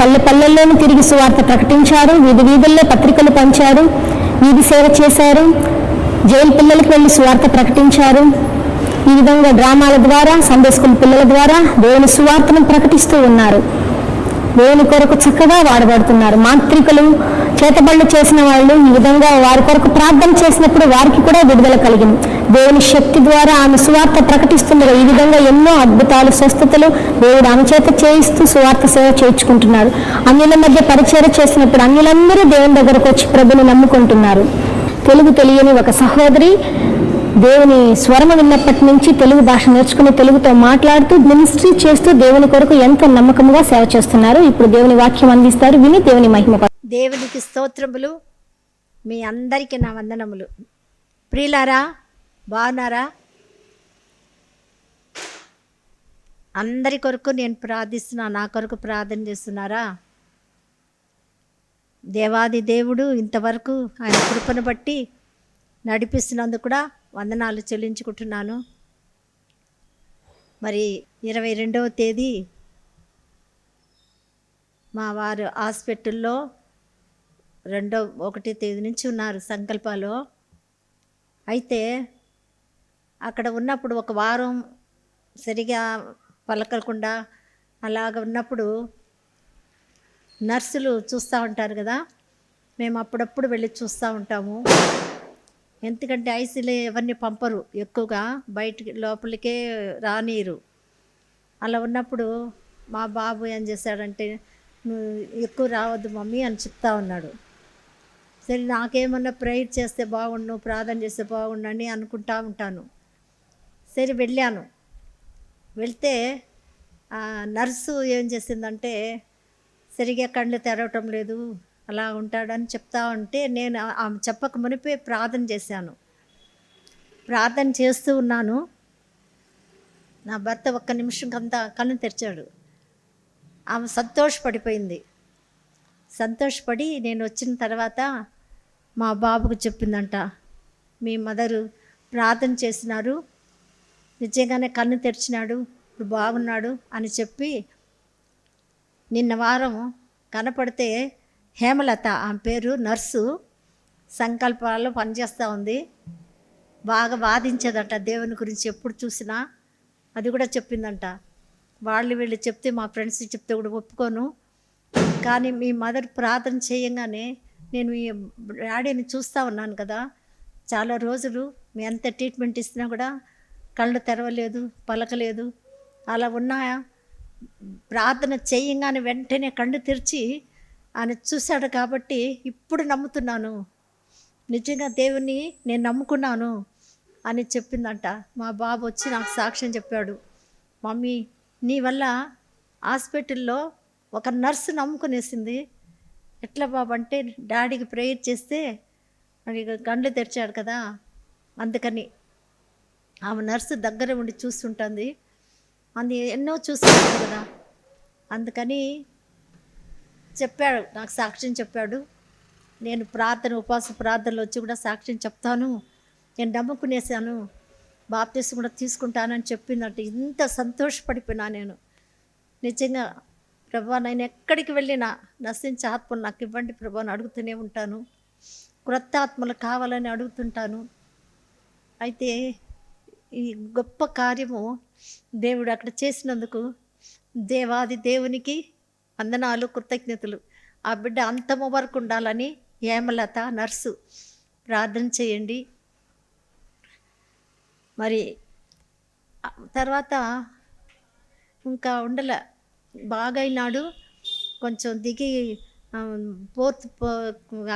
పల్లె పల్లెల్లోనూ తిరిగి సువార్త ప్రకటించారు. వీధి వీధుల్లో పత్రికలు పంచారు. వీధి సేవ చేశారు. జైలు పిల్లలకు వెళ్ళి సువార్త ప్రకటించారు. ఈ విధంగా డ్రామాల ద్వారా సండే స్కూల్ పిల్లల ద్వారా దేవుని సువార్తను ప్రకటిస్తూ ఉన్నారు. దేవుని కొరకు చక్కగా వాడబడుతున్నారు. మాంత్రికులు చేతబళ్ళు చేసిన వాళ్ళు ఈ విధంగా వారి కొరకు ప్రార్థన చేసినప్పుడు వారికి కూడా విడుదల కలిగింది. దేవుని శక్తి ద్వారా ఆమె సువార్త ప్రకటిస్తుండగా ఈ విధంగా ఎన్నో అద్భుతాలు స్వస్థతలు దేవుడు ఆమె చేత చేయిస్తూ సువార్త సేవ చేయించుకుంటున్నారు అన్యుల మధ్య పరిచయం చేసినప్పుడు అన్యులందరూ దేవుని దగ్గరకు వచ్చి ప్రభుని నమ్ముకుంటున్నారు. తెలుగు తెలియని ఒక సహోదరి దేవుని స్వరము విన్నప్పటి నుంచి తెలుగు భాష నేర్చుకుని తెలుగుతో మాట్లాడుతూ మినిస్ట్రీ చేస్తూ దేవుని కొరకు ఎంతో నమ్మకంగా సేవ చేస్తున్నారు. ఇప్పుడు దేవుని వాక్యం అందిస్తారు విని దేవుని మహిమ దేవునికి స్తోత్రములు. మీ అందరికీ నా వందనములు. ప్రియులారా బాగున్నారా? అందరి కొరకు నేను ప్రార్థిస్తున్నా నా కొరకు ప్రార్థన చేస్తున్నారా? దేవాది దేవుడు ఇంతవరకు ఆయన కృపను బట్టి నడిపిస్తున్నందుకు కూడా వందనాలు చెల్లించుకుంటున్నాను. మరి ఇరవై రెండవ తేదీ మా వారు హాస్పిటల్లో రెండో ఒకటి తేదీ నుంచి ఉన్నారు సంకల్పాలు. అయితే అక్కడ ఉన్నప్పుడు ఒక వారం సరిగా పలకలకుండా అలాగ ఉన్నప్పుడు నర్సులు చూస్తూ ఉంటారు కదా మేము అప్పుడప్పుడు వెళ్ళి చూస్తూ ఉంటాము. ఎందుకంటే ఐసీలో ఎవరిని పంపరు ఎక్కువగా బయటికి లోపలికే రానీరు అలా ఉన్నప్పుడు మా బాబు ఏం చేశాడంటే నువ్వు ఎక్కువ రావద్దు మమ్మీ అని చెప్తా ఉన్నాడు. సరే నాకేమన్నా ప్రేయర్ చేస్తే బాగుండు ప్రార్థన చేస్తే బాగుండు అని అనుకుంటా ఉంటాను. సరే వెళ్ళాను. వెళ్తే నర్సు ఏం చేసిందంటే సరిగా కళ్ళు తెరవటం లేదు అలా ఉంటాడని చెప్తా ఉంటే నేను ఆమె చెప్పక మునిపే ప్రార్థన చేశాను. ప్రార్థన చేస్తూ ఉన్నాను. నా భర్త ఒక్క నిమిషం అంతా కళ్ళు తెరిచాడు. ఆమె సంతోషపడిపోయింది. సంతోషపడి నేను వచ్చిన తర్వాత మా బాబుకు చెప్పిందంట. మీ మదరు ప్రార్థన చేసినారు. నిజంగానే కన్ను తెరిచినాడు. ఇప్పుడు బాగున్నాడు అని చెప్పి నిన్న వారం కనపడితే హేమలత ఆమె పేరు నర్సు సంకల్పాల్లో పనిచేస్తూ ఉంది. బాగా వాదించేదట దేవుని గురించి ఎప్పుడు చూసినా అది కూడా చెప్పిందంట. వాళ్ళు వీళ్ళు చెప్తే మా ఫ్రెండ్స్ చెప్తే కూడా ఒప్పుకోను. కానీ మీ మదర్ ప్రార్థన చేయంగానే నేను మీ డాడీని చూస్తూ ఉన్నాను కదా. చాలా రోజులు మీ ఎంత ట్రీట్మెంట్ ఇస్తున్నా కూడా కళ్ళు తెరవలేదు పలకలేదు. అలా ఉన్న ప్రార్థన చేయంగానే వెంటనే కళ్ళు తెరిచి ఆయన చూశాడు కాబట్టి ఇప్పుడు నమ్ముతున్నాను. నిజంగా దేవుని నేను నమ్ముకున్నాను అని చెప్పిందంట. మా బాబు వచ్చి నాకు సాక్ష్యం చెప్పాడు. మమ్మీ నీ వల్ల హాస్పిటల్లో ఒక నర్సు నమ్ముకునేసింది. ఎట్లా బాబు అంటే డాడీకి ప్రేయర్ చేస్తే మరి గండ్లు తెరిచాడు కదా అందుకని ఆమె నర్సు దగ్గర ఉండి చూస్తుంటుంది. అది ఎన్నో చూస్తుంటుంది కదా. అందుకని చెప్పాడు నాకు సాక్ష్యం చెప్పాడు. నేను ప్రార్థన ఉపవాస ప్రార్థనలు వచ్చి కూడా సాక్ష్యం చెప్తాను. నేను నమ్ముకునేసాను బాప్తీసు కూడా తీసుకుంటానని చెప్పిందంటే ఇంత సంతోషపడిపోయినా నేను. నిజంగా ప్రభా నేను ఎక్కడికి వెళ్ళినా నశించే ఆత్మలు నాకు ఇవ్వండి ప్రభా అని అడుగుతూనే ఉంటాను. క్రొత్త ఆత్మలు కావాలని అడుగుతుంటాను. అయితే ఈ గొప్ప కార్యము దేవుడు అక్కడ చేసినందుకు దేవాది దేవునికి వందనాలు కృతజ్ఞతలు. ఆ బిడ్డ అంతము వరకు ఉండాలని హేమలత నర్సు ప్రార్థన చేయండి. మరి తర్వాత ఇంకా ఉండల. బాగా అయినాడు కొంచెం దిగి ఫోర్త్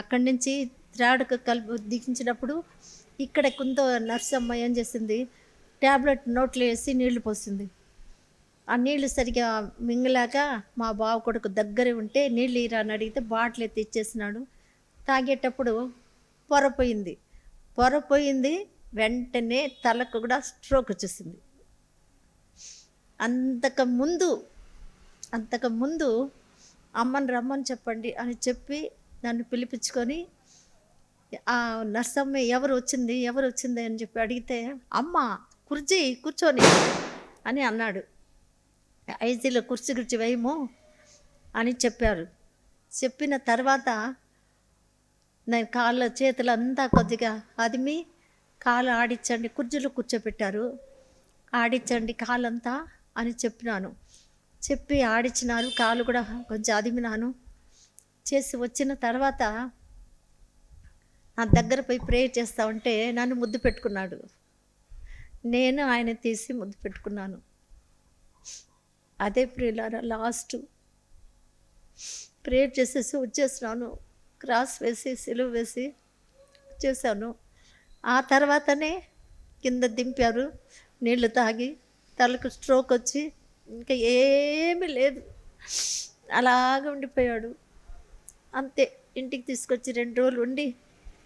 అక్కడి నుంచి త్రాడకు కలిపి దిగించినప్పుడు ఇక్కడ కొంత నర్స్ అమ్మాయి ఏం చేసింది? ట్యాబ్లెట్ నోట్లో వేసి నీళ్ళు పోసింది. ఆ నీళ్ళు సరిగా మింగలాక మా బావ కొడుకు దగ్గరే ఉంటే నీళ్ళు ఇరాని అడిగితే బాటిల్ ఎత్తి ఇచ్చేసినాడు. తాగేటప్పుడు పొరపోయింది పొరపోయింది వెంటనే తలకు కూడా స్ట్రోక్ వచ్చేసింది. అంతకు ముందు అంతకు ముందు అమ్మని రమ్మని చెప్పండి అని చెప్పి నన్ను పిలిపించుకొని ఆ నర్సమ్మ ఎవరు వచ్చింది? ఎవరు వచ్చింది? అని చెప్పి అడిగితే అమ్మ కుర్చీ కూర్చొని అని అన్నాడు. ఐజీలో కుర్చీ గుర్చి వేయము అని చెప్పారు. చెప్పిన తర్వాత నేను కాళ్ళ చేతులు అంతా కొద్దిగా అదిమి కాలు ఆడించండి కుర్చీలో కూర్చోబెట్టారు ఆడించండి కాలంతా అని చెప్పినాను. చెప్పి ఆడించినారు కాలు కూడా కొంచెం అదిమినాను. చేసి వచ్చిన తర్వాత నా దగ్గర పోయి ప్రేయర్ చేస్తా ఉంటే నన్ను ముద్దు పెట్టుకున్నాడు. నేను ఆయన తీసి ముద్దు పెట్టుకున్నాను. అదే ప్రియులారా లాస్ట్ ప్రేయర్ చేసేసి వచ్చేసినాను. క్రాస్ వేసి సిలువ వేసి వచ్చేసాను. ఆ తర్వాతనే కింద దింపారు నీళ్ళు తాగి తలకు స్ట్రోక్ వచ్చి ఇంకా ఏమీ లేదు. అలాగ ఉండిపోయాడు. అంతే ఇంటికి తీసుకొచ్చి రెండు రోజులు ఉండి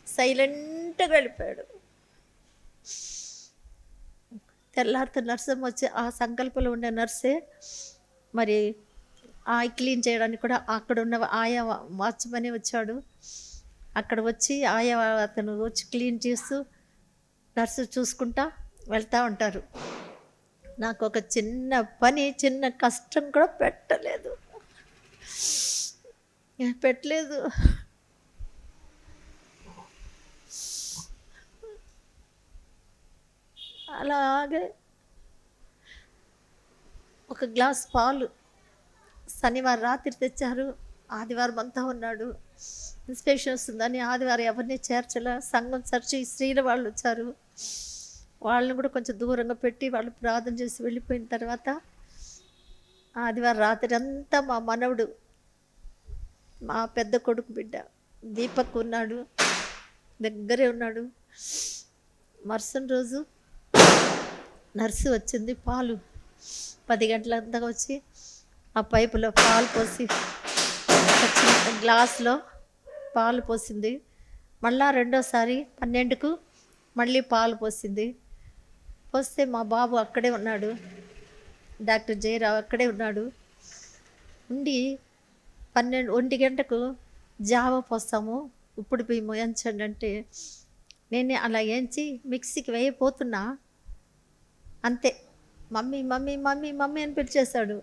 సైలెంట్గా వెళ్ళిపోయాడు. తెల్లారితో నర్సమ్మ వచ్చి ఆ సంకల్పంలో ఉండే నర్సే మరి ఆ క్లీన్ చేయడానికి కూడా అక్కడ ఉన్న ఆయా వాచ్మనే వచ్చాడు. అక్కడ వచ్చి ఆయా అతను వచ్చి క్లీన్ చేస్తూ నర్సు చూసుకుంటా వెళ్తూ ఉంటారు. నాకు ఒక చిన్న పని చిన్న కష్టం కూడా పెట్టలేదు. పెట్టలేదు. అలాగే ఒక గ్లాస్ పాలు శనివారం రాత్రి తెచ్చారు. ఆదివారం అంతా ఉన్నాడు. ఇన్స్పెక్షన్ వస్తుందని ఆదివారం ఎవరిని చేర్చలే. సంఘం చర్చి స్త్రీల వాళ్ళు వచ్చారు. వాళ్ళని కూడా కొంచెం దూరంగా పెట్టి వాళ్ళు ప్రార్థన చేసి వెళ్ళిపోయిన తర్వాత ఆదివారం రాత్రి అంతా మా మనవడు మా పెద్ద కొడుకు బిడ్డ దీపక్ ఉన్నాడు దగ్గరే ఉన్నాడు. మరుసటి రోజు నర్సు వచ్చింది పాలు. పది గంటలంతా వచ్చి ఆ పైపులో పాలు పోసి గ్లాస్లో పాలు పోసింది. మళ్ళా రెండోసారి పన్నెండుకు మళ్ళీ పాలు పోసింది. వస్తే మా బాబు అక్కడే ఉన్నాడు. డాక్టర్ జయరావు అక్కడే ఉన్నాడు. ఉండి పన్నెండు ఒంటి గంటకు జావ పోస్తాము. ఇప్పుడు మేము ఎంచండి అంటే నేనే అలా ఏంచి మిక్సీకి వేయపోతున్నా. అంతే. మమ్మీ మమ్మీ మమ్మీ మమ్మీ అని పిలిచేశాడు.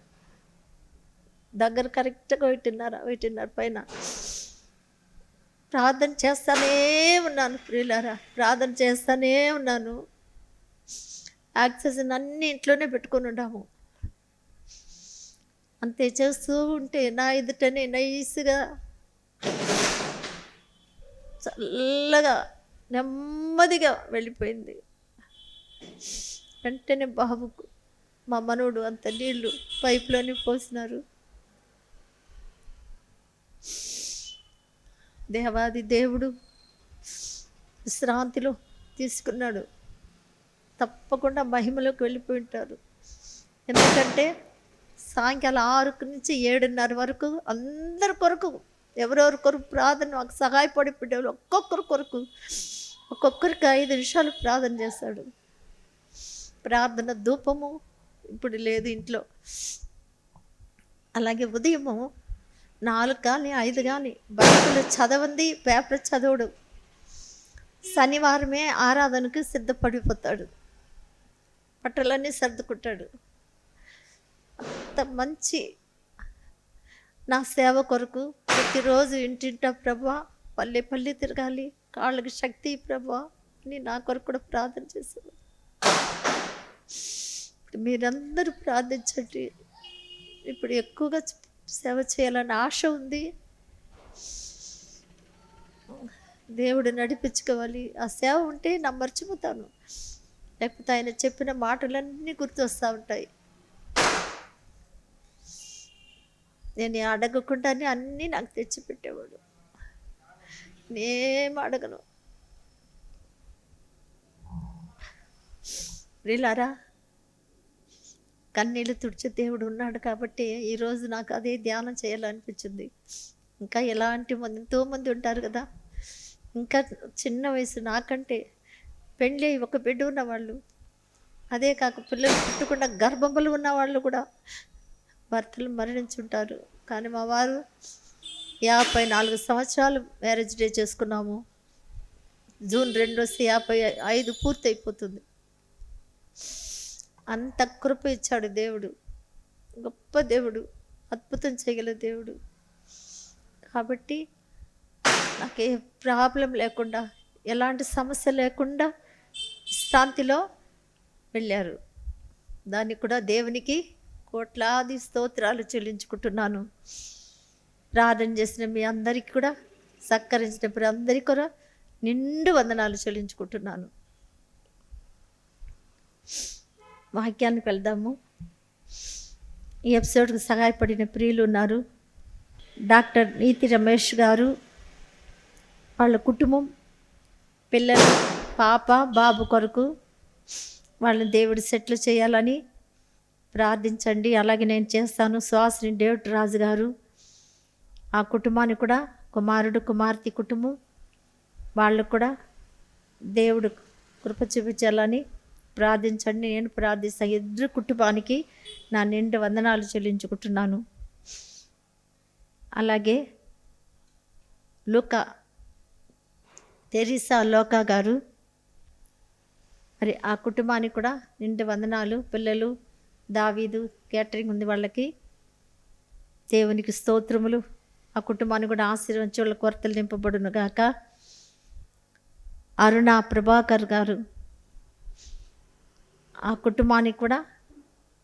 దగ్గర కరెక్ట్గా పెట్టినారు పెట్టినారు పైన. ప్రార్థన చేస్తానే ఉన్నాను ప్రియులారా. ప్రార్థన చేస్తానే ఉన్నాను. యాక్సెస్ అన్ని ఇంట్లోనే పెట్టుకొని ఉన్నాము. అంతే చేస్తూ ఉంటే నా ఎదుటనే నైస్గా చల్లగా నెమ్మదిగా వెళ్ళిపోయింది. వెంటనే బాబుకు మా మనవడు అంత నీళ్ళు పైపులోనే పోసినారు. దేవాది దేవుడు విశ్రాంతిలో తీసుకున్నాడు. తప్పకుండా మహిమలోకి వెళ్ళిపోయి ఉంటారు. ఎందుకంటే సాయంకాలం ఆరు నుంచి ఏడున్నర వరకు అందరి కొరకు ఎవరెవరి కొరకు ప్రార్థన మాకు సహాయపడి పెట్టేవాళ్ళు ఒక్కొక్కరి కొరకు ఒక్కొక్కరికి ఐదు నిమిషాలు ప్రార్థన చేస్తాడు. ప్రార్థన ధూపము ఇప్పుడు లేదు ఇంట్లో. అలాగే ఉదయము నాలుగు కానీ ఐదు కానీ బైబిల్ చదవంది పేపర్ చదవడు. శనివారమే ఆరాధనకు సిద్ధపడిపోతాడు. బట్టలన్నీ సర్దుకుంటాడు. అంత మంచి నా సేవ కొరకు ప్రతిరోజు ఇంటింటా ప్రభా పల్లె పల్లె తిరగాలి. కాళ్ళకి శక్తి ప్రభా అని నా కొరకు కూడా ప్రార్థన చేశాను. మీరందరూ ప్రార్థించండి. ఇప్పుడు ఎక్కువగా సేవ చేయాలని ఆశ ఉంది. దేవుడు నడిపించుకోవాలి. ఆ సేవ ఉంటే నా మర్చిపోతాను. లేకపోతే ఆయన చెప్పిన మాటలన్నీ గుర్తొస్తూ ఉంటాయి. నేను అడగకుండానే అన్నీ నాకు తెచ్చిపెట్టేవాడు. నేనేం అడగను. రీలారా కన్నీళ్ళు తుడిచే దేవుడు ఉన్నాడు కాబట్టి ఈరోజు నాకు అదే ధ్యానం చేయాలనిపించింది. ఇంకా ఎలాంటి మంది ఎంతోమంది ఉంటారు కదా. ఇంకా చిన్న వయసు నాకంటే పెళ్ళి ఒక బిడ్డ ఉన్నవాళ్ళు. అదే కాక పిల్లలు పుట్టకుండా గర్భములు ఉన్నవాళ్ళు కూడా భర్తలు మరణించుంటారు. కానీ మా వారు యాభై నాలుగు సంవత్సరాలు మ్యారేజ్ డే చేసుకున్నాము. జూన్ రెండు వస్తే యాభై ఐదు పూర్తి అయిపోతుంది. అంత కృప ఇచ్చాడు దేవుడు. గొప్ప దేవుడు. అద్భుతం చేయగల దేవుడు. కాబట్టి నాకు ఏ ప్రాబ్లం లేకుండా ఎలాంటి సమస్య లేకుండా శాంతిలో వెళ్ళారు. దాన్ని కూడా దేవునికి కోట్లాది స్తోత్రాలు చెల్లించుకుంటున్నాను. ప్రార్థన చేసిన మీ అందరికీ కూడా సత్కరించిన ప్రతి అందరికీ కూడా నిండు వందనాలు చెల్లించుకుంటున్నాను. వాక్యానికి వెళ్దాము. ఈ ఎపిసోడ్కి సహాయపడిన ప్రియులు ఉన్నారు. డాక్టర్ నీతి రమేష్ గారు వాళ్ళ కుటుంబం పిల్లలు పాప బాబు కొరకు వాళ్ళని దేవుడు సెటిల్ చేయాలని ప్రార్థించండి. అలాగే నేను చేస్తాను. సుహాసిని డేవిడ్ రాజు గారు ఆ కుటుంబాన్ని కూడా కుమారుడు కుమార్తె కుటుంబం వాళ్ళు కూడా దేవుడు కృప చూపించాలని ప్రార్థించండి. నేను ప్రార్థిస్తాను ఇద్దరు కుటుంబానికి నా నిండు వందనాలు చెల్లించుకుంటున్నాను. అలాగే లుక తెరీసా లోకా గారు మరి ఆ కుటుంబానికి కూడా నిండు వందనాలు పిల్లలు దావీదు క్యాటరింగ్ ఉంది వాళ్ళకి. దేవునికి స్తోత్రములు. ఆ కుటుంబాన్ని కూడా ఆశీర్వదించి వాళ్ళ కొరతలు నింపబడును గాక. అరుణ ప్రభాకర్ గారు ఆ కుటుంబానికి కూడా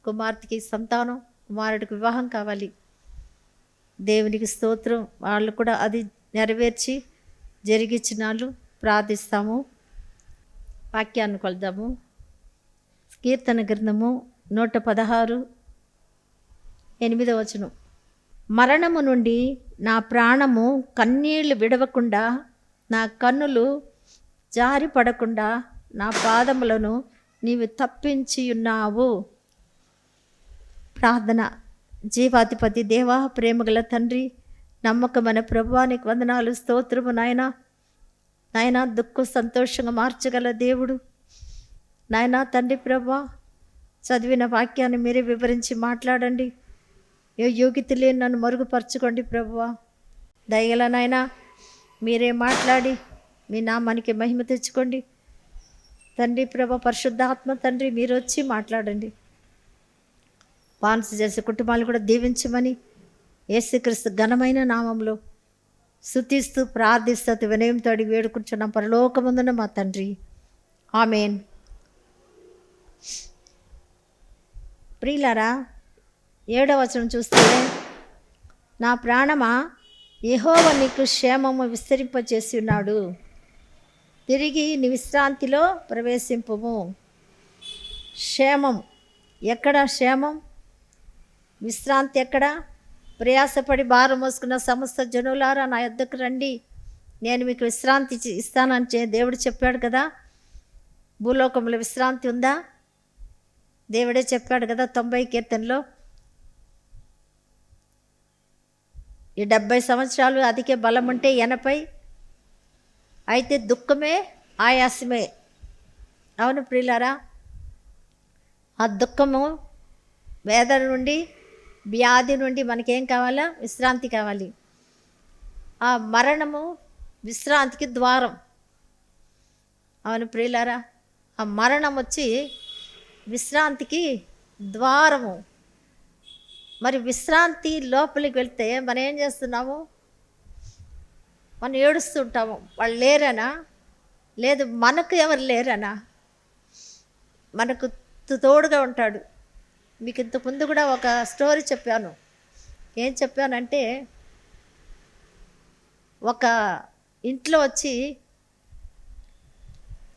కుమార్తెకి సంతానం కుమారుడికి వివాహం కావాలి. దేవునికి స్తోత్రం. వాళ్ళు కూడా అది నెరవేర్చి జరిగించినాళ్ళు ప్రార్థిస్తాము. వాక్యాన్ని కొలుద్దాము. కీర్తన గ్రంథము నూట పదహారు ఎనిమిదో వచనం. మరణము నుండి నా ప్రాణము కన్నీళ్ళు విడవకుండా నా కన్నులు జారి పడకుండా నా పాదములను నీవు తప్పించి ఉన్నావు ప్రార్థన. జీవాధిపతి దేవా ప్రేమగల తండ్రి నమ్మకమైన ప్రభువానికి వందనాలు స్తోత్రము నాయన. నాయన దుఃఖ సంతోషంగా మార్చగల దేవుడు. నాయన తండ్రి ప్రభా చదివిన వాక్యాన్ని మీరే వివరించి మాట్లాడండి. ఏ యోగ్యత లేని నన్ను మరుగుపరచుకోండి ప్రభువా దయగల నాయన మీరే మాట్లాడి మీ నామానికి మహిమ తెచ్చుకోండి. తండ్రి ప్రభ పరిశుద్ధాత్మ తండ్రి మీరు వచ్చి మాట్లాడండి. పాన్స్ చేసే కుటుంబాలు కూడా దీవించమని ఏసుక్రీస్తు ఘనమైన నామంలో శుతిస్తూ ప్రార్థిస్తూ వినయంతో వేడుకుంటున్నాం పరలోకముందున మా తండ్రి. ఆమెన్. ప్రియులారా ఏడవ వచనం చూస్తే నా ప్రాణమా యెహోవ నీకు క్షేమము విస్తరింపచేసి ఉన్నాడు తిరిగి నీ విశ్రాంతిలో ప్రవేశింపము. క్షేమం ఎక్కడ క్షేమం? విశ్రాంతి ఎక్కడ? ప్రయాసపడి భారం మోసుకున్న సమస్త జనులారా నా యొద్దకు రండి. నేను మీకు విశ్రాంతి ఇస్తానని చే- దేవుడు చెప్పాడు కదా. భూలోకంలో విశ్రాంతి ఉందా? దేవుడే చెప్పాడు కదా తొంభై కీర్తనలో. ఈ డెబ్భై సంవత్సరాలు అధిక బలం ఉంటే ఎనపై అయితే దుఃఖమే ఆయాసమే. అవును ప్రియులారా ఆ దుఃఖము వేదన నుండి వ్యాధి నుండి మనకేం కావాలా? విశ్రాంతి కావాలి. ఆ మరణము విశ్రాంతికి ద్వారం. అవును ప్రియులారా ఆ మరణం వచ్చి విశ్రాంతికి ద్వారము. మరి విశ్రాంతి లోపలికి వెళ్తే మనం ఏం చేస్తున్నాము? మనం ఏడుస్తుంటాము వాళ్ళు లేరనా? లేదు మనకు ఎవరు లేరనా? మనకు తోడుగా ఉంటాడు. మీకు ఇంతకు ముందు కూడా ఒక స్టోరీ చెప్పాను. ఏం చెప్పానంటే ఒక ఇంట్లో వచ్చి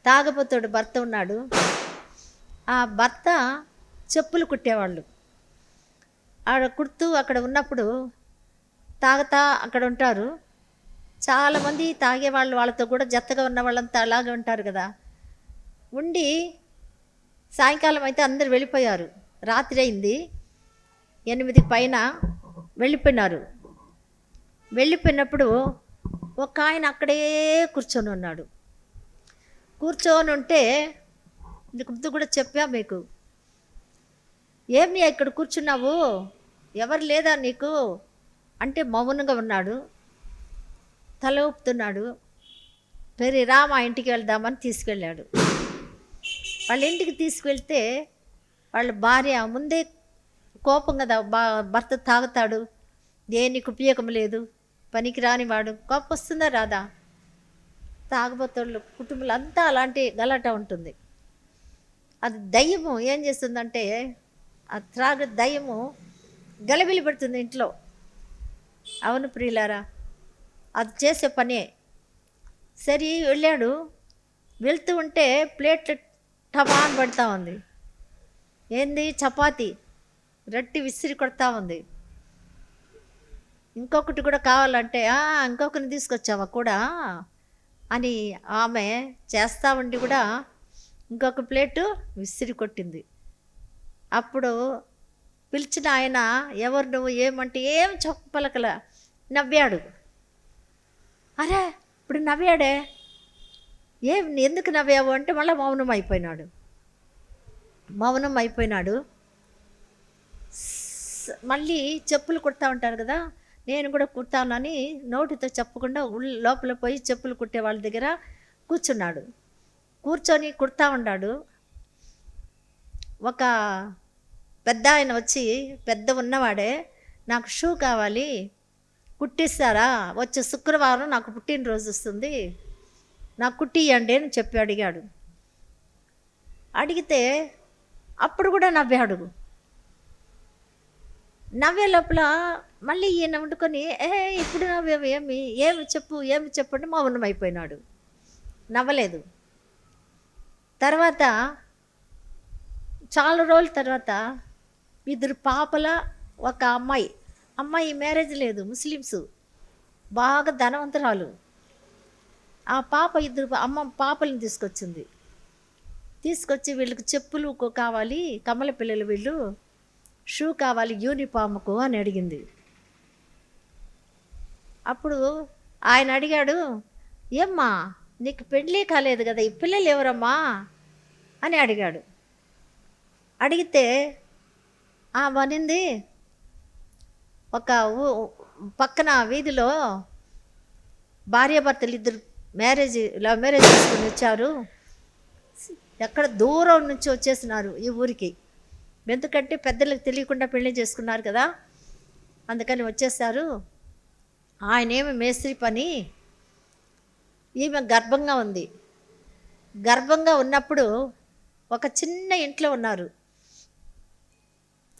తాగపోతాడు భర్త ఉన్నాడు. ఆ భర్త చెప్పులు కుట్టేవాళ్ళు. ఆడ కుడుతూ అక్కడ ఉన్నప్పుడు తాగుతా అక్కడ ఉంటారు. చాలామంది తాగేవాళ్ళు వాళ్ళతో కూడా జత్తగా ఉన్న వాళ్ళంతా అలాగే ఉంటారు కదా. ఉండి సాయంకాలం అయితే అందరు వెళ్ళిపోయారు. రాత్రి అయింది ఎనిమిది పైన వెళ్ళిపోయినారు. వెళ్ళిపోయినప్పుడు ఒక ఆయన అక్కడే కూర్చొని ఉన్నాడు. కూర్చొని ఉంటే ఇంతకు ముందు కూడా చెప్పా మీకు. ఏమి ఇక్కడ కూర్చున్నావు? ఎవరు లేదా నీకు? అంటే మౌనంగా ఉన్నాడు. తల ఊపుతున్నాడు. పెరి రా మా ఇంటికి వెళ్దామని తీసుకెళ్ళాడు. వాళ్ళ ఇంటికి తీసుకెళ్తే వాళ్ళ భార్య ముందే కోపం కదా బా భర్త తాగుతాడు. దేనికి ఉపయోగం లేదు. పనికి రానివాడు కోపం వస్తుందా రాదా? తాగుబోతోళ్ళు కుటుంబాలు అంతా అలాంటి గలాట ఉంటుంది. అది దయ్యము ఏం చేస్తుందంటే ఆ త్రాగ దయ్యము గలబిలి పెడుతుంది ఇంట్లో. అవును ప్రియులారా అది చేసే పనే. సరే వెళ్ళాడు. వెళ్తూ ఉంటే ప్లేట్లు టమాన్ పడతా ఉంది. ఏంది? చపాతి. రొట్టి విసిరి కొడతా ఉంది. ఇంకొకటి కూడా కావాలంటే ఇంకొకరిని తీసుకొచ్చావా కూడా? అని ఆమె చేస్తా ఉండి కూడా ఇంకొక ప్లేటు విసిరి కొట్టింది. అప్పుడు పిలిచిన ఆయన ఎవరు నువ్వు ఏమంటే ఏం చెప్పలకల నవ్వాడు. అరే ఇప్పుడు నవ్వాడే? ఏం ఎందుకు నవ్వావు? అంటే మళ్ళీ మౌనం అయిపోయినాడు. మౌనం అయిపోయినాడు. మళ్ళీ చెప్పులు కుడతా ఉంటారు కదా నేను కూడా కుడతానని నోటితో చెప్పకుండా లోపల పోయి చెప్పులు కుట్టే వాళ్ళ దగ్గర కూర్చున్నాడు. కూర్చొని కుడతా ఉన్నాడు ఒక పెద్ద ఆయన వచ్చి పెద్ద ఉన్నవాడే నాకు షూ కావాలి కుట్టిస్తారా? వచ్చే శుక్రవారం నాకు పుట్టినరోజు వస్తుంది నాకు కుట్టియండి అని చెప్పి అడిగాడు. అడిగితే అప్పుడు కూడా నవ్వాడు నవ్వే లోపల మళ్ళీ ఈయన వండుకొని ఏ ఇప్పుడు నవ్వేవి? ఏమి ఏమి చెప్పు ఏమి చెప్పు అంటే మౌనం అయిపోయినాడు. నవ్వలేదు. తర్వాత చాలా రోజుల తర్వాత ఇద్దరు పాపల ఒక అమ్మాయి అమ్మాయి మ్యారేజ్ లేదు ముస్లిమ్స్ బాగా ధనవంతురాలు. ఆ పాప ఇద్దరు అమ్మ పాపలను తీసుకొచ్చింది. తీసుకొచ్చి వీళ్ళకి చెప్పులు కావాలి కమల పిల్లలు వీళ్ళు షూ కావాలి యూనిఫామ్కు అని అడిగింది. అప్పుడు ఆయన అడిగాడు ఏమ్మా నీకు పెళ్ళి కాలేదు కదా ఈ పిల్లలు ఎవరమ్మా? అని అడిగాడు. అడిగితే ఆ వనింది ఒక పక్కన వీధిలో భార్యాభర్తలు ఇద్దరు మ్యారేజ్ లవ్ మ్యారేజ్ చేసుకుని వచ్చారు. ఎక్కడ దూరం నుంచి వచ్చేసినారు ఈ ఊరికి? ఎందుకంటే పెద్దలకు తెలియకుండా పెళ్ళి చేసుకున్నారు కదా. అందుకని వచ్చేసారు ఆయనేమి మేస్త్రి పని? ఈమె గర్భంగా ఉంది. గర్భంగా ఉన్నప్పుడు ఒక చిన్న ఇంట్లో ఉన్నారు.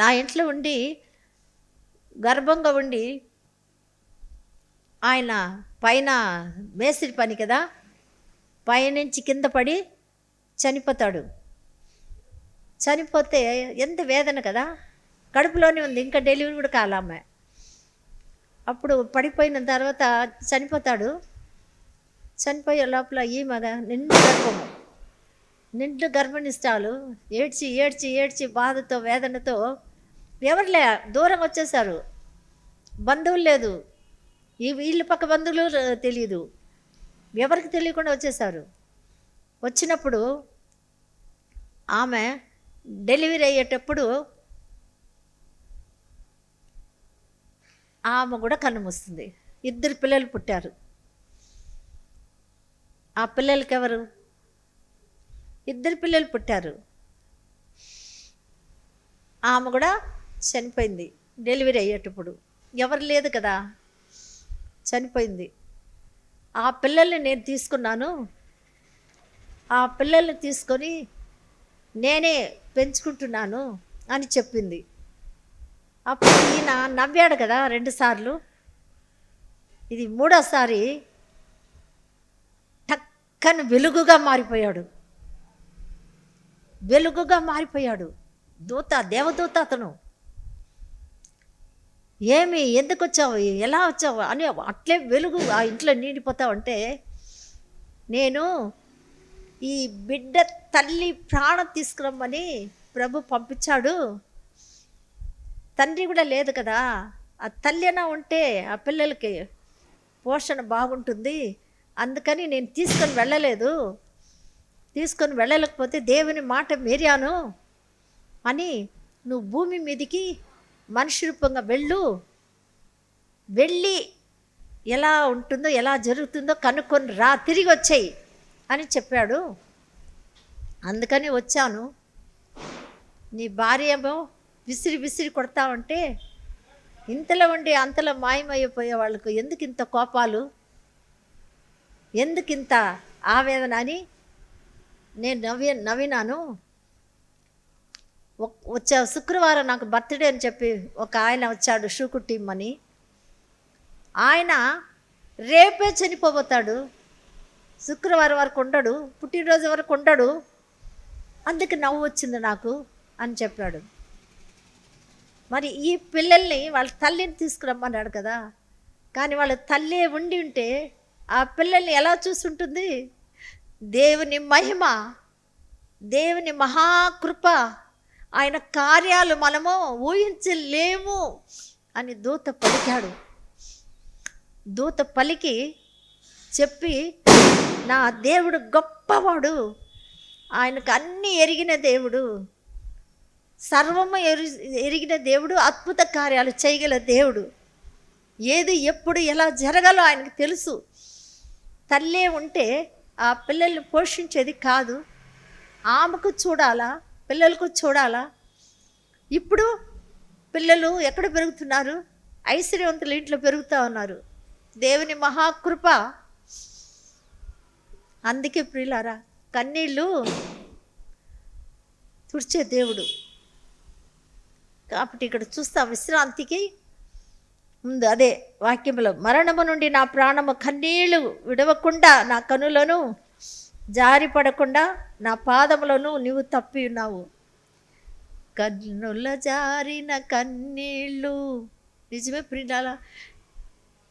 ఆ ఇంట్లో ఉండి గర్భంగా ఉండి ఆయన పైన మేస్త్రి పని కదా. పైనుంచి కింద పడి చనిపోతాడు. చనిపోతే ఎంత వేదన కదా? కడుపులోనే ఉంది. ఇంకా డెలివరీ కూడా కాలామె అప్పుడు పడిపోయిన తర్వాత చనిపోతాడు. చనిపోయే లోపల ఈ మగ నిండు గర్భము నిండు గర్భిణిష్టాలు ఏడ్చి ఏడ్చి ఏడ్చి బాధతో వేదనతో ఎవరులే? దూరం వచ్చేసారు బంధువులు లేదు. ఈ వీళ్ళ పక్క బంధువులు తెలియదు. ఎవరికి తెలియకుండా వచ్చేసారు వచ్చినప్పుడు ఆమె డెలివరీ అయ్యేటప్పుడు ఆమె కూడా కన్నుమూస్తుంది ఇద్దరు పిల్లలు పుట్టారు. ఆ పిల్లలకి ఎవరు? ఇద్దరు పిల్లలు పుట్టారు. ఆమె కూడా చనిపోయింది డెలివరీ అయ్యేటప్పుడు. ఎవరు లేదు కదా. చనిపోయింది. ఆ పిల్లల్ని నేను తీసుకున్నాను. ఆ పిల్లల్ని తీసుకొని నేనే పెంచుకుంటున్నాను అని చెప్పింది. అప్పుడు ఈయన నవ్వాడు కదా రెండుసార్లు ఇది మూడోసారి టక్కని వెలుగుగా మారిపోయాడు. వెలుగుగా మారిపోయాడు. దూత దేవదూత అతను. ఏమి ఎందుకు వచ్చావు? ఎలా వచ్చావు? అని అట్లే వెలుగు ఆ ఇంట్లో నీడిపోతావు అంటే నేను ఈ బిడ్డ తల్లి ప్రాణం తీసుకురమ్మని ప్రభు పంపించాడు. తండ్రి కూడా లేదు కదా. ఆ తల్లి అయినా ఉంటే ఆ పిల్లలకి పోషణ బాగుంటుంది. అందుకని నేను తీసుకొని వెళ్ళలేదు. తీసుకొని వెళ్ళలేకపోతే దేవుని మాట మేరాను అని నువ్వు భూమి మీదికి మనిషి రూపంగా వెళ్ళు. వెళ్ళి ఎలా ఉంటుందో ఎలా జరుగుతుందో కనుక్కొని రా తిరిగి వచ్చేయి. అని చెప్పాడు. అందుకని వచ్చాను. నీ భార్య ఏమో విసిరి విసిరి కొడతా ఉంటే ఇంతలో ఉండి అంతలో మాయమైపోయే వాళ్ళకు ఎందుకు ఇంత కోపాలు? ఎందుకు ఇంత ఆవేదన అని నేను నవ్వి నవ్వినాను. వచ్చా వచ్చే శుక్రవారం నాకు బర్త్డే అని చెప్పి ఒక ఆయన వచ్చాడు షూ అని. ఆయన రేపే చనిపోబోతాడు. శుక్రవారం వరకు ఉండడు పుట్టినరోజు వరకు ఉండడు. అందుకు నవ్వు వచ్చింది నాకు అని చెప్పాడు. మరి ఈ పిల్లల్ని వాళ్ళ తల్లిని తీసుకురమ్మన్నాడు కదా. కానీ వాళ్ళ తల్లి ఉండి ఉంటే ఆ పిల్లల్ని ఎలా చూస్తుంటుంది దేవుని మహిమ దేవుని మహాకృప ఆయన కార్యాలు మనము ఊహించలేము అని దూత పలికాడు. దూత పలికి చెప్పి నా దేవుడు గొప్పవాడు. ఆయనకు అన్నీ ఎరిగిన దేవుడు. సర్వము ఎరి ఎరిగిన దేవుడు అద్భుత కార్యాలు చేయగల దేవుడు. ఏది ఎప్పుడు ఎలా జరగాలో ఆయనకు తెలుసు. తల్లే ఉంటే ఆ పిల్లల్ని పోషించేది కాదు. ఆమెకు చూడాలా పిల్లలకు చూడాలా? ఇప్పుడు పిల్లలు ఎక్కడ పెరుగుతున్నారు? ఐశ్వర్యవంతుల ఇంట్లో పెరుగుతూ ఉన్నారు. దేవుని మహాకృప అందుకే ప్రియులారా కన్నీళ్ళు తుడిచే దేవుడు. కాబట్టి ఇక్కడ చూస్తాం విశ్రాంతికి ముందు అదే వాక్యంలో మరణము నుండి నా ప్రాణము కన్నీళ్ళు విడవకుండా నా కనులను జారిపడకుండా నా పాదములను నీవు తప్పి ఉన్నావు. కన్నుల జారిన కన్నీళ్ళు నిజమే ప్రియాల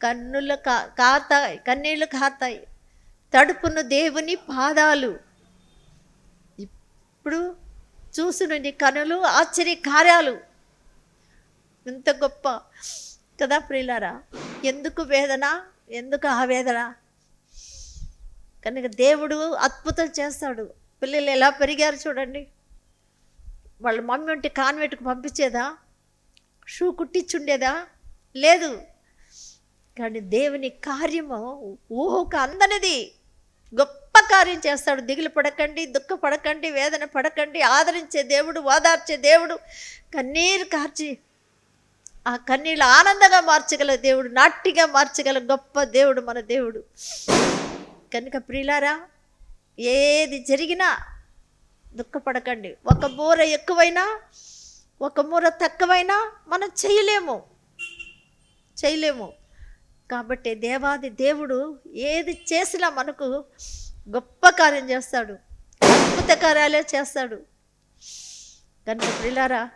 కన్నుల కా కాతాయి కన్నీళ్ళు కాతాయి. తడుపును దేవుని పాదాలు. ఇప్పుడు చూసిన నీ కనులు ఆశ్చర్య కార్యాలు. ఇంత గొప్ప కదా ప్రియులారా? ఎందుకు వేదన? ఎందుకు ఆవేదన కనుక దేవుడు అద్భుతం చేస్తాడు. పిల్లలు ఎలా పెరిగారు చూడండి. వాళ్ళ మమ్మీ ఉంటే కాన్వెంట్కి పంపించేదా? షూ కుట్టించుండేదా లేదు. కానీ దేవుని కార్యము ఊహకు అందనిది. గొప్ప కార్యం చేస్తాడు. దిగులు పడకండి దుఃఖపడకండి వేదన పడకండి ఆదరించే దేవుడు ఓదార్చే దేవుడు కన్నీరు కార్చి ఆ కన్నీళ్ళు ఆనందంగా మార్చగల దేవుడు నాట్టిగా మార్చగల గొప్ప దేవుడు మన దేవుడు. కనుక ప్రియులారా ఏది జరిగినా దుఃఖపడకండి. ఒక మూర ఎక్కువైనా ఒక మూర తక్కువైనా మనం చేయలేము. చేయలేము. కాబట్టి దేవాది దేవుడు ఏది చేసినా మనకు గొప్ప కార్యం చేస్తాడు. అద్భుత కార్యాలే చేస్తాడు. కనుక ప్రిలారా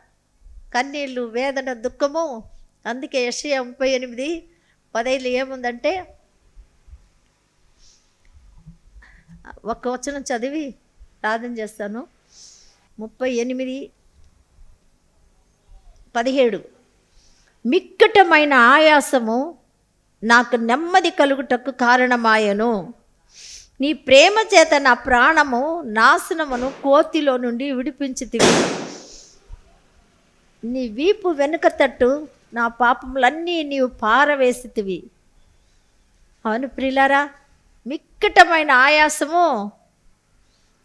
కన్నీళ్ళు వేదన దుఃఖము అందుకే యషయ ముప్పై ఎనిమిది పదైలు ఏముందంటే ఒక్క వచనం చదివి ప్రార్థన చేస్తాను. ముప్పై ఎనిమిది పదిహేడు. మిక్కటమైన ఆయాసము నాకు నెమ్మది కలుగుటకు కారణమాయను. నీ ప్రేమ చేత నా ప్రాణము నాశనమును కోతిలో నుండి విడిపించితివి. నీ వీపు వెనుక తట్టు నా పాపములన్నీ నీవు పారవేసితివి. అవును ప్రిలారా మిక్కటమైన ఆయాసము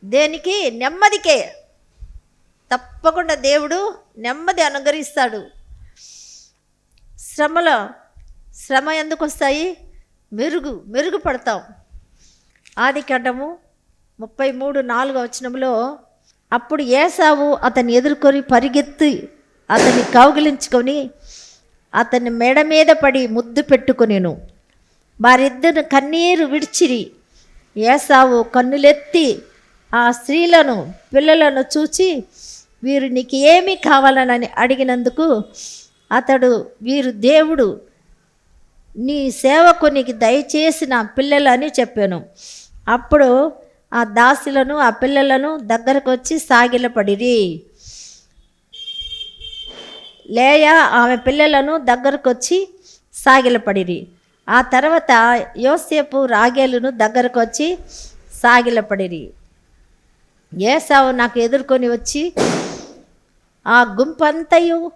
దేనికి? నెమ్మదికే. తప్పకుండా దేవుడు నెమ్మది అనుగ్రహిస్తాడు. శ్రమలో శ్రమ ఎందుకు వస్తాయి మెరుగు మెరుగుపడతాం. ఆది ముప్పై మూడు నాలుగో వచనంలో అప్పుడు ఏసావు అతన్ని ఎదుర్కొని పరిగెత్తి అతన్ని కౌగిలించుకొని అతన్ని మెడ మీద పడి ముద్దు పెట్టుకునేను. వారిద్దరు కన్నీరు విడిచిరి. ఏసావు కన్నులెత్తి ఆ స్త్రీలను పిల్లలను చూచి వీరు నీకు ఏమి కావాలనని అడిగినందుకు అతడు వీరు దేవుడు నీ సేవకునికి దయచేసి నా పిల్లలని చెప్పాను. అప్పుడు ఆ దాసులను ఆ పిల్లలను దగ్గరకు వచ్చి సాగిలపడిరి. లేయా ఆమె పిల్లలను దగ్గరకు వచ్చి సాగిలపడిరి. ఆ తర్వాత యోసేపు రాగేలును దగ్గరకు వచ్చి సాగిలపడిరి. ఏసావు నాకు ఎదుర్కొని వచ్చి ఆ గుంపంతయు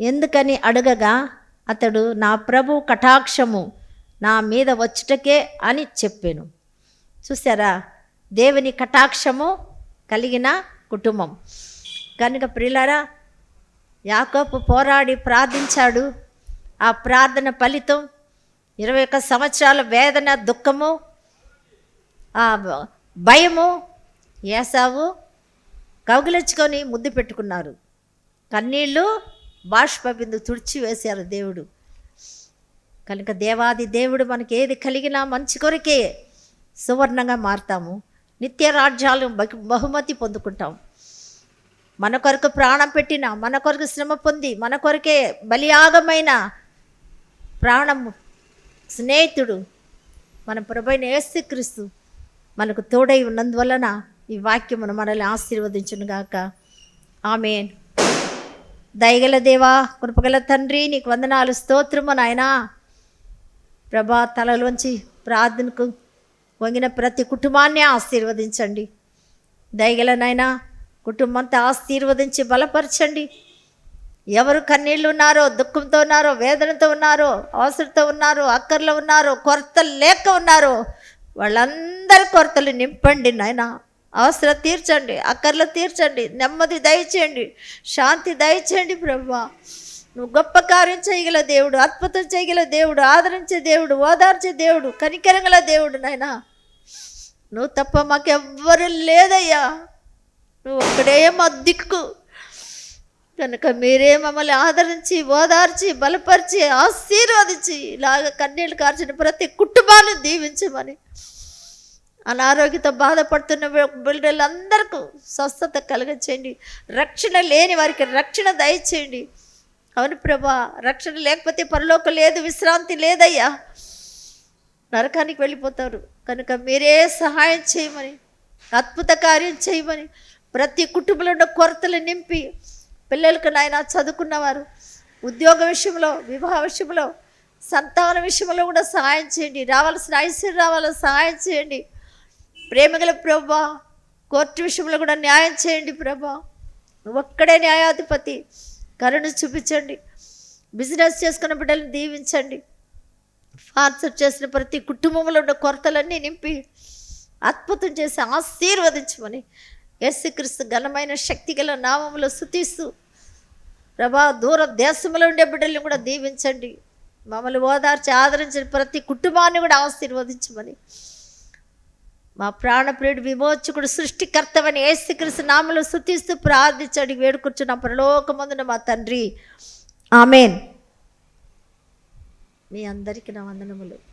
ఎందుకని అడగగా అతడు నా ప్రభు కటాక్షము నా మీద వచ్చుటకే అని చెప్పాను. చూసారా దేవుని కటాక్షము కలిగిన కుటుంబం. కనుక ప్రిలారా యాకోపు పోరాడి ప్రార్థించాడు. ఆ ప్రార్థన ఫలితం ఇరవై ఒక్క సంవత్సరాల వేదన దుఃఖము ఆ భయము ఏసావు కౌగిలించుకొని ముద్దు పెట్టుకున్నారు. కన్నీళ్ళు బాష్పబిందు తుడిచి వేశారు దేవుడు. కనుక దేవాది దేవుడు మనకి ఏది కలిగినా మంచి కొరకే సువర్ణంగా మారుతాము. నిత్య రాజ్యాలు బహు- బహుమతి పొందుకుంటాం. మన కొరకు ప్రాణం పెట్టిన మన కొరకు శ్రమ పొంది మన కొరకే బలియాగమైన ప్రాణం స్నేహితుడు మన ప్రభైన యేసుక్రీస్తు మనకు తోడై ఉన్నందువలన ఈ వాక్యమును మనల్ని ఆశీర్వదించునుగాక. ఆమెన్. దయగల దేవా కృపగల తండ్రి నీకు వందనాలు స్తోత్రము నాయనా. ప్రభా తలలోంచి ప్రార్థనకు వంగిన ప్రతి కుటుంబాన్ని ఆశీర్వదించండి. దయగల నాయనా కుటుంబంతో ఆశీర్వదించి బలపరచండి. ఎవరు కన్నీళ్ళు ఉన్నారో దుఃఖంతో ఉన్నారో వేదనతో ఉన్నారో అవసరంతో ఉన్నారో అక్కర్లో ఉన్నారో కొరతలు లేక ఉన్నారో వాళ్ళందరి కొరతలు నింపండి నాయనా. అవసరం తీర్చండి అక్కర్లు తీర్చండి నెమ్మది దయచేయండి శాంతి దయచేయండి ప్రభా. నువ్వు గొప్ప కార్యం చేయగల దేవుడు అద్భుతం చేయగల దేవుడు ఆదరించే దేవుడు ఓదార్చే దేవుడు కనికరంగల దేవుడు నాయనా. నువ్వు తప్ప మాకెవ్వరు లేదయ్యా. నువ్వు ఒక్కడే మా దిక్కు. కనుక మీరే మమ్మల్ని ఆదరించి ఓదార్చి బలపరిచి ఆశీర్వదించి ఇలాగ కన్నీళ్ళు కార్చిన ప్రతి కుటుంబాన్ని దీవించమని. అనారోగ్యతో బాధపడుతున్న బిడ్డలందరికీ స్వస్థత కలగచేయండి. రక్షణ లేని వారికి రక్షణ దయచేయండి. అవును ప్రభా రక్షణ లేకపోతే పరలోకం లేదు విశ్రాంతి లేదయ్యా. నరకానికి వెళ్ళిపోతారు. కనుక మీరే సహాయం చేయమని అద్భుత కార్యం చేయమని ప్రతి కుటుంబంలో ఉన్న కొరతలు నింపి పిల్లలకు నాయన చదువుకున్నవారు ఉద్యోగ విషయంలో వివాహ విషయంలో సంతాన విషయంలో కూడా సహాయం చేయండి. రావాల్సిన ఐశ్వర్యం రావాలని సహాయం చేయండి. ప్రేమగల ప్రభా కోర్టు విషయంలో కూడా న్యాయం చేయండి ప్రభా. నువ్వు ఒక్కడే న్యాయాధిపతి. కరుణ చూపించండి. బిజినెస్ చేసుకున్న బిడ్డలను దీవించండి. స్పాన్సర్ చేసిన ప్రతి కుటుంబంలో ఉన్న కొరతలన్నీ నింపి అద్భుతం చేసి ఆశీర్వదించమని యేసుక్రీస్తు ఘనమైన శక్తి గల నామములో ప్రభా దూర దేశంలో ఉండే బిడ్డల్ని కూడా దీవించండి. మమ్మల్ని ఓదార్చి ఆదరించిన ప్రతి కుటుంబాన్ని కూడా ఆశీర్వదించమని మా ప్రాణప్రియుడు విమోచకుడు సృష్టికర్తవని యేసుక్రీస్తు నామములో శుతిస్తూ ప్రార్థించడి. వేడుకూర్చున్న పరలోకమందున మా తండ్రి. ఆమెన్. మీ అందరికీ నా వందనములు.